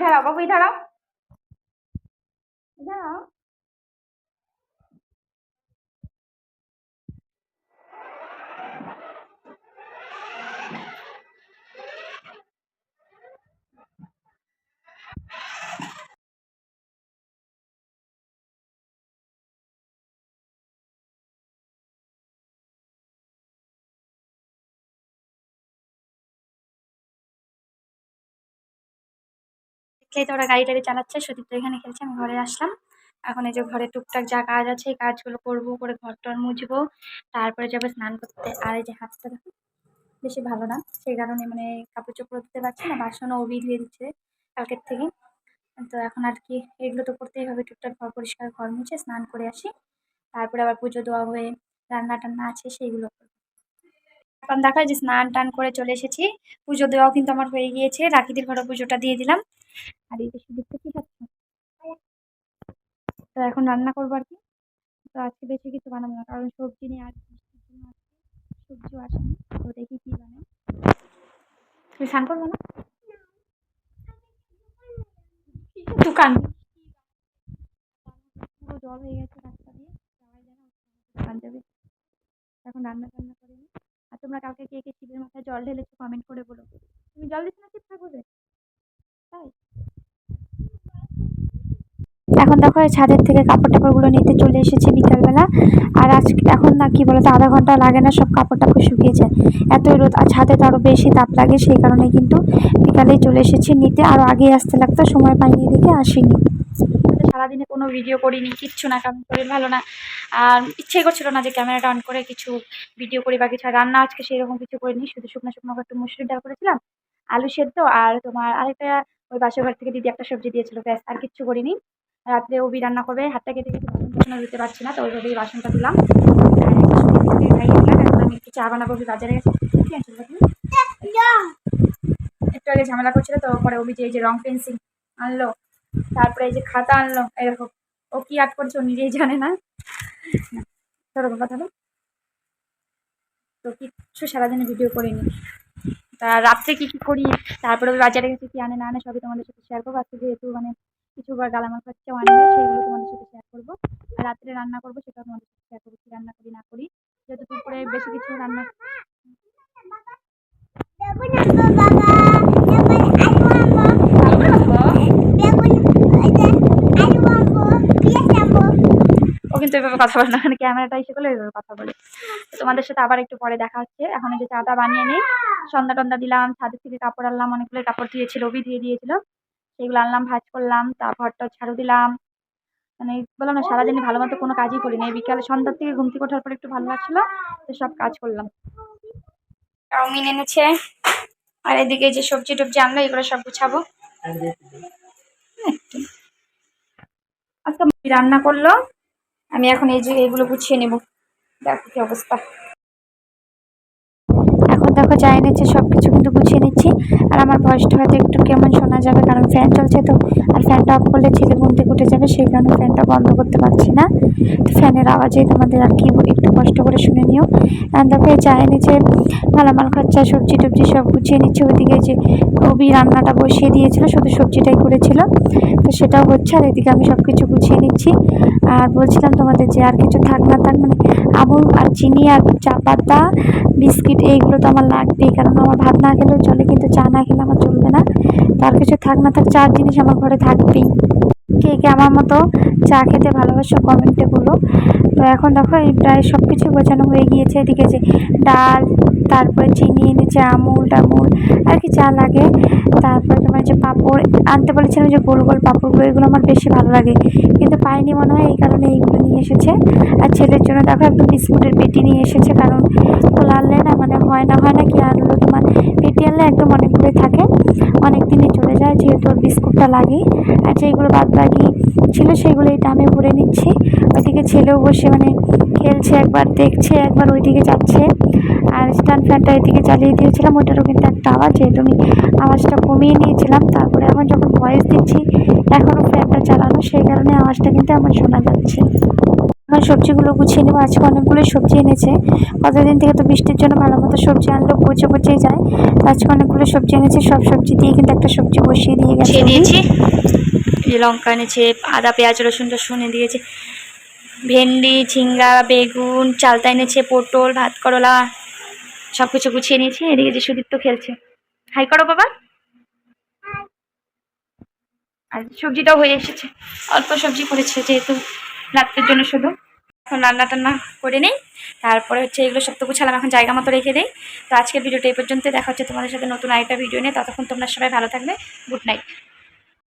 দাঁড়াও বাবু দাঁড়াও। দাঁড়াও। দেখলেই তো ওরা গাড়ি টাড়ি চালাচ্ছে, সুদীপ তো এখানে খেলছে, আমি ঘরে আসলাম। এখন এই যে ঘরে টুকটাক যা কাজ আছে, এই কাজগুলো করব, করে ঘর টর মুছবো, তারপরে যাব স্নান করতে। আর এই যে হাতটা দেখো, বেশি ভালো না, সেই কারণে মানে কাপড় চোপড় দিতে পারছি না, বাসনও অবি ধুয়ে দিচ্ছে কালকের থেকে। তো এখন আর কি, এগুলো তো করতেই হবে, টুকটাক ঘর পরিষ্কার, ঘর মুছে, স্নান করে আসি। তারপরে আবার পুজো দেওয়া হয়ে, রান্না টান্না আছে, সেইগুলো। এখন দেখা যে স্নান টান করে চলে এসেছি। পুজো দেওয়াও কিন্তু আমার হয়ে গিয়েছে। রাখিদের ঘরে পুজোটা দিয়ে দিলাম। আর এই খাচ্ছে তো এখন রান্না করব আর কি। তো আজকে বেশি কিছু বানাবো না, কারণ সবজি নিয়ে আর সবজিও আসেনি। তো দেখি কি বানাই। তুমি স্নান করব না? দোকান। পুরো জল হয়ে গেছে রাস্তা দিয়ে। যাওয়াই যায় না দোকান যাবে। এখন রান্না টান্না করে তোমরা কালকে কে কে শিবের মাথায় জল ঢেলেছো কমেন্ট করে বলো। তুমি জল দিচ্ছ না শিব ঠাকুরে তাই? এখন দেখো ছাদের থেকে কাপড় টাপড়গুলো নিতে চলে এসেছি বিকালবেলা। আর আজ এখন না কি বলতো, আধা ঘণ্টা লাগে না সব কাপড় টাপড় শুকিয়ে যায় এতই রোদ, আর ছাদে তো আরও বেশি তাপ লাগে, সেই কারণে কিন্তু বিকালেই চলে এসেছি নিতে। আরও আগে আসতে লাগতো, সময় পাইনি দেখে আসিনি। সারাদিনে কোনো ভিডিও করিনি, কিচ্ছু না, কারণ শরীর ভালো না। আর ইচ্ছে করছিল না যে ক্যামেরাটা অন করে কিছু ভিডিও করি বা কিছু রান্না আজকে সেরকম কিছু করিনি, শুধু শুকনো শুকনো একটু মুসুরির ডাল করেছিলাম, আলু সেদ্ধ আর তোমার আরেকটা ওই পাশের ঘর থেকে দিদি একটা সবজি দিয়েছিল, ব্যাস, আর কিচ্ছু করিনি। রাত্রে ওবি রান্না করবে, হাতটা কেটে বাসন ধুতে পারছি না, তো ওইভাবেই বাসনটা দিলাম আমি একটু চা বানাবো বাজারে একটু আগে ঝামেলা করছিল, তো পরে ওবি যে রং পেন্সিল আনলো তারপরে এই যে খাতা আনলো এরকম ও কি আর্ট করছে ও নিজেই জানে না। বাবা ধরো তো কিচ্ছু সারাদিনে ভিডিও করিনি। তা রাত্রে কী কী করি, তারপরে বাজারে গেছে কি আনে না আনে সবই তোমাদের সাথে শেয়ার করব। আজকে যেহেতু মানে কিছু বা গালামাল খরচাও আনবে সেগুলো তোমাদের সাথে শেয়ার করব। আর রাত্রে রান্না করব, সেটাও তোমাদের সাথে শেয়ার করব রান্না করি, না করি। যেহেতু দুপুরে বেশি কিছু রান্না ও কিন্তু এভাবে কথা বলে না, ওখানে ক্যামেরাটা এসে করলে এভাবে কথা বলে। তোমাদের সাথে আবার একটু পরে দেখা হচ্ছে। এখন যে চাটা বানিয়ে নিই, সন্ধ্যা টন্দা দিলাম ছাদের থেকে কাপড় আনলাম অনেকগুলো কাপড় দিয়েছিল ওবি দিয়ে দিয়েছিল। সেগুলো আনলাম, ভাজ করলাম তারপরটা ঝাড়ু দিলাম। মানে বললাম না সারাদিন ভালো মতো কোনো কাজই করিনি। বিকালে সন্ধ্যার থেকে ঘুম ওঠার পর একটু ভালো লাগছিল, তো সব কাজ করলাম। চাউমিন এনেছে, আর এদিকে যে সবজি টবজি আনলো, এগুলো সব গুছাবো। আজকে রান্না করল? আমি এখন এই যে এগুলো গুছিয়ে নেব। দেখো কি অবস্থা। এখন দেখো যা এনেছে সব কিছু কিন্তু গুছিয়ে নিচ্ছি। আর আমার ভয়েসটা হয়তো একটু কেমন শোনা যাবে, কারণ ফ্যান চলছে তো, আর ফ্যানটা অফ করলে ছেলে ঘুম থেকে উঠে যাবে, সেই কারণে ফ্যানটা বন্ধ করতে পারছি না। তো ফ্যানের আওয়াজেই তোমাদের আর কি একটু কষ্ট করে শুনে নিও। আর দেখো এই চা এনেছে, মালামাল, খরচা, সবজি টবজি সব গুছিয়ে নিচ্ছে। ওইদিকে যে কবি রান্নাটা বসিয়ে দিয়েছিল, শুধু সবজিটাই করেছিল। তো সেটাও হচ্ছে, আর এদিকে আমি সব কিছু গুছিয়ে নিচ্ছি। আর বলছিলাম তোমাদের যে আর কিছু থাক না থাক মানে আমুল আর চিনি আর চা পাতা, বিস্কিট এইগুলো তো আমার লাগবেই, কারণ আমার ভাত না খেলেও চলে, কিন্তু চা না খেলে আমার চলবে না। তার কিছু থাক না থাক, চার জিনিস আমার ঘরে থাকবেই। কে কে আমার মতো চা খেতে ভালোবাসো, কমেন্টে বলো। তো এখন দেখো এই প্রায় সব কিছু গোছানো হয়ে গিয়েছে, এদিকে যে ডাল তারপরে চিনি এনেছে আমুল টামুল, আর কি চা লাগে। তারপরে তোমার যে পাঁপড়, আনতে বলেছিলাম যে গোল গোল পাঁপড়গুলো, এগুলো আমার বেশি ভালো লাগে। কিন্তু পাইনি মনে হয়, এই কারণে এইগুলো নিয়ে এসেছে। আর ছেলের জন্য দেখো, একদম বিস্কুটের পেটি নিয়ে এসেছে, কারণ ওগুলো আনলে না মানে হয় না হয় না কি আনলো তোমার? পেটি আনলে একদম অনেকগুলোই থাকে, অনেক দিনে চলে যায়, যেহেতু ওর বিস্কুটটা লাগে। আর যেগুলো বাদ বাকি ছিল, সেগুলো এই দামে ভরে নিচ্ছি। ওইদিকে ছেলেও বসে মানে খেলছে একবার, দেখছে একবার, ওইদিকে যাচ্ছে। আর স্ট্যান্ড ফ্যানটা এদিকে চালিয়ে দিয়েছিলাম ওইটারও কিন্তু একটা আওয়াজ যেহেতু আমি আওয়াজটা কমিয়ে নিয়েছিলাম তারপরে এখন যখন ভয়েস দিচ্ছি এখনও ফ্যানটা চালানো সেই কারণে আওয়াজটা কিন্তু আমার শোনা যাচ্ছে। এখন সবজিগুলো গুছিয়ে নেব। আজকে অনেকগুলো সবজি এনেছে। কতদিন থেকে তো বৃষ্টির জন্য ভালো মতো সবজি আনলেও পচে পচে যায়। তো আজকে অনেকগুলো সবজি এনেছে সব সবজি দিয়ে কিন্তু একটা সবজি বসিয়ে দিয়ে গেছে নিয়েছি লঙ্কা এনেছে আদা পেঁয়াজ রসুনটা শুনে দিয়েছে। ভেন্ডি ঝিঙ্গা বেগুন চালতা এনেছে পটল ভাত করলা। সব কিছু গুছিয়ে নিয়েছি, এদিকে যে সুদীপ্ত খেলছে। হাই করো বাবা। আর সবজিটাও হয়ে এসেছে। অল্প সবজি করেছে যেহেতু রাত্রের জন্য শুধু। এখন রান্না টান্না করে নেই। তারপরে হচ্ছে এগুলো সব তো গুছালাম, এখন জায়গা মতো রেখে দেই। তো আজকের ভিডিওটা এই পর্যন্ত দেখা হচ্ছে তোমাদের সাথে নতুন আরেকটা ভিডিও নিয়ে। ততক্ষণ তোমরা সবাই ভালো থাকবে। Good night.